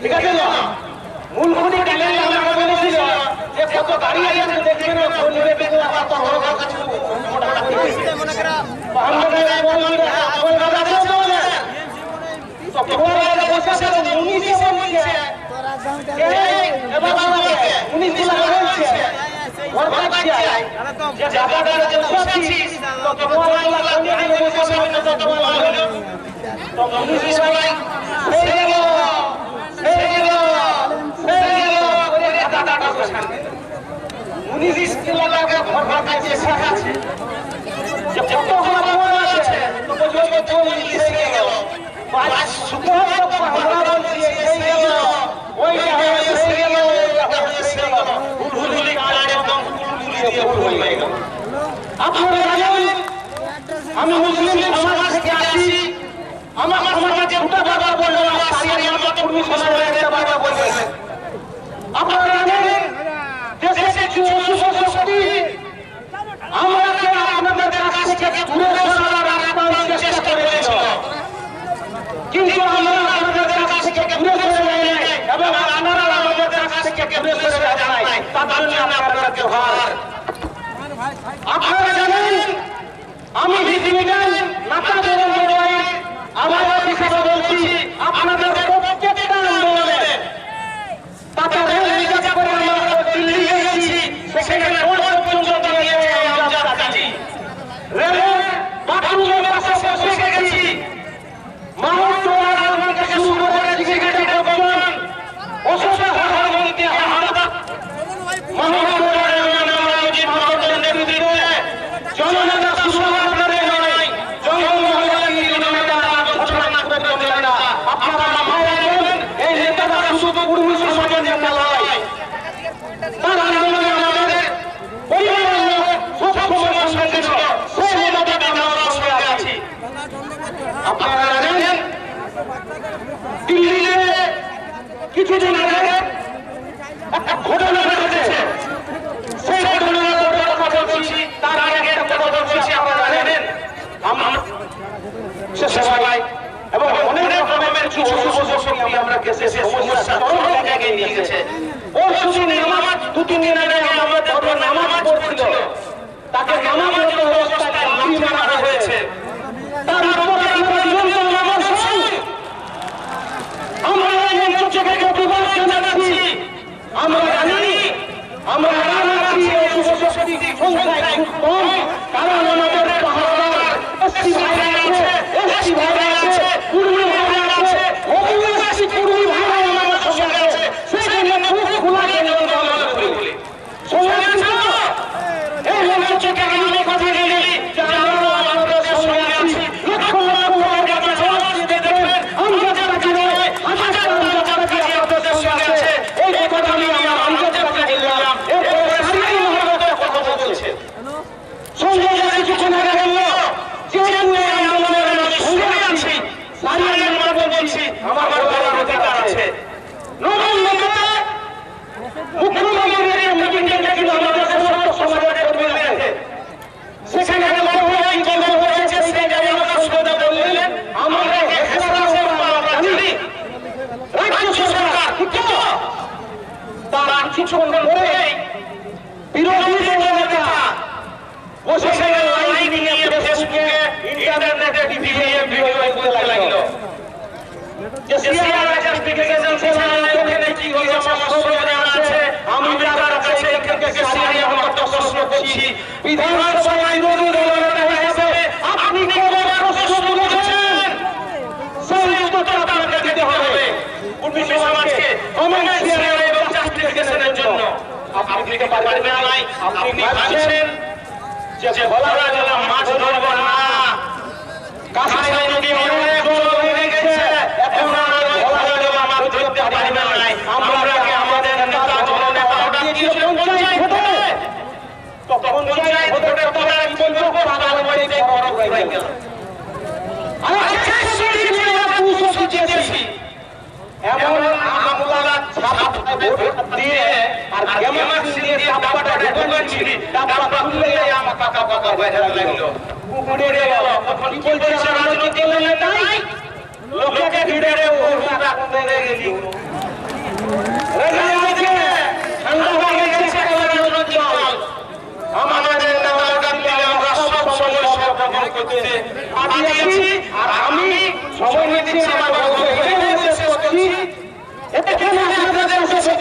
ঠিক আছে না? মূলভূতি ট্যালেন্ট আমাকে বলেছিল যে কত গাড়ি আছে দেখবেন না ফোন করে দেখলে আমার তো বড় কাজ মোটামুটি আমাদের বললে আপনার কাছে আছে তো না তো তোমার বসে আছে, তো উনি বলছে। এই বাবা আমাকে উনি বলছে। ওর কাছে যে জায়গাটা যে বসেছিস তো তোমারগুলা কোন দিকে বসে আছে তো তোমার তো উনি সবাই সেই গেল সেই গেল সেই গেল ওরে দাদাটা বসে উনি স্কুলটাকে ভরভর কাছে শেখাচ্ছে যে কত আছে বুঝবে তো লিখে গেল পাঁচ সুন্দর তো বলছি এই গেল ওইটা হয়েছে সেই গেল ওইটা গেল ভুলভুলি কার একদম ভুলভুলি দিয়ে ভুল হয়ে গেল আপনারা জানেন আমি মুসলিম সমাজ থেকে আসি। আমার সমাজে দুটো বাবা বলল আমার সারিয়ার মতো পূর্বী আপনাদেরকে দিল্লিতে কিছুদিন আগে একটা ঘটনা ঘটেছে। সেই ঘটনার কথা বলছি, তার আগে কথা বলছি, আপনারা জানেন। সে সবাই এবং অনেক রকমের আমরা দেশে সমস্যা চরম জায়গায় নিয়ে গেছে। ও শুধু নামাজ, দু, তিন দিন আগে আমাদের নামাজ পড়ছিল। তাকে নামাজ অবস্থায় লাঠি মারা হয়েছে তার উপরে আমরা নিরন্তর নামাজ পড়ছি আমরা এই মঞ্চ থেকে প্রতিবাদ জানাচ্ছি আমরা জানি আমরা কারণ আমাদের পাহাড়ার এসটি ভাইরা আছে এসটি ভাইরা আছে কুর্মী ভাইরা আছে অভিবাসী কুর্মী ভাইরা আমাদের সঙ্গে আছে সেই জন্য খুব খোলা কেন্দ্র আমরা করি সঙ্গে আছে তো? এই মঞ্চ থেকে আমি কথা বলি যে আমরাও আপনাদের সঙ্গে আছি লক্ষ লক্ষ টাকা জবাব দিয়ে দেখবেন আমজাদ টাকা নয় হাজার হাজার টাকা আপনাদের সঙ্গে আছে এই কথা আমি আমার আমজাদ টাকা বললাম এরপরে সারিয়াই মহারাজের কথা বলছে সঙ্গে যারা কিছুক্ষণ আগে বলল যেহেতু এই আন্দোলনের আমি সঙ্গে আছি সারিয়াই মহারাজ বলছি আমার বলার অধিকার আছে নভেম্বরে মুখ্যমন্ত্রীর মিটিংটা কিন্তু আমাদের সমস্ত সমাজের কর্মীরা সেখানে মহিলাই গল্প হয়েছে সেই জায়গায় আমাদের সঙ্গে বললেন আমাদের হেসরা সেবা আমরা জানি রাজ্য সরকার ঠিক তো তারা কিছুক্ষণ পরেই বিরোধী দলনেতা বসে গেলে লাইভ নিয়ে ফেসবুকে ইন্টারনেটে টিভিতে ভিডিও করতে লাগল। যে সিআর জাস্টিফিকেশন সেখানে ওখানে কি হয়েছে আমার আছে আমি যার কাছে এখান থেকে সিআর আমার প্রশ্ন করছি। বিধানসভায় বিরোধী দলনেতা হিসেবে আপনি কোন প্রশ্ন তুলেছেন সেই উত্তরটা আপনাকে দিতে হবে। উর্মি সমাজকে কমেন্ট শেয়ার জাস্টিফিকেশনের জন্য আপনি দিতে পারবেন না? আপনি ভাবছেন যে বলা গেল মাছ ধরবো না? কাছে নদী অনেক বড় হয়ে গেছে। এখন আমার ধরতে পারি না। আমরা কি আমাদের নেতা জননেতা ওটা দিয়েছিল পঞ্চায়েত ভোটে তো পঞ্চায়েত ভোটের কথা কি বলব পাগল বাড়িতে বড় হয়ে গেল। এমন আমলা ছাপ চিনি ডাব্বা খুললেই আমার কাকা কাকা বাইরে লাগল। কুকুরে গেল তখন কি বলছে রাজনীতি লাগে নাই? লোকে ভিড়ে রে ও কাকা কুকুরে গেলি রাজনীতি ঠান্ডা হয়ে গেছে রাজনীতি আমাদের নাগাল দিলে আমরা সব সময় সব রকম করতে পাঠিয়েছি, আর আমি সময় দিচ্ছি, আমার বাবা এখানে আপনাদের উপস্থিত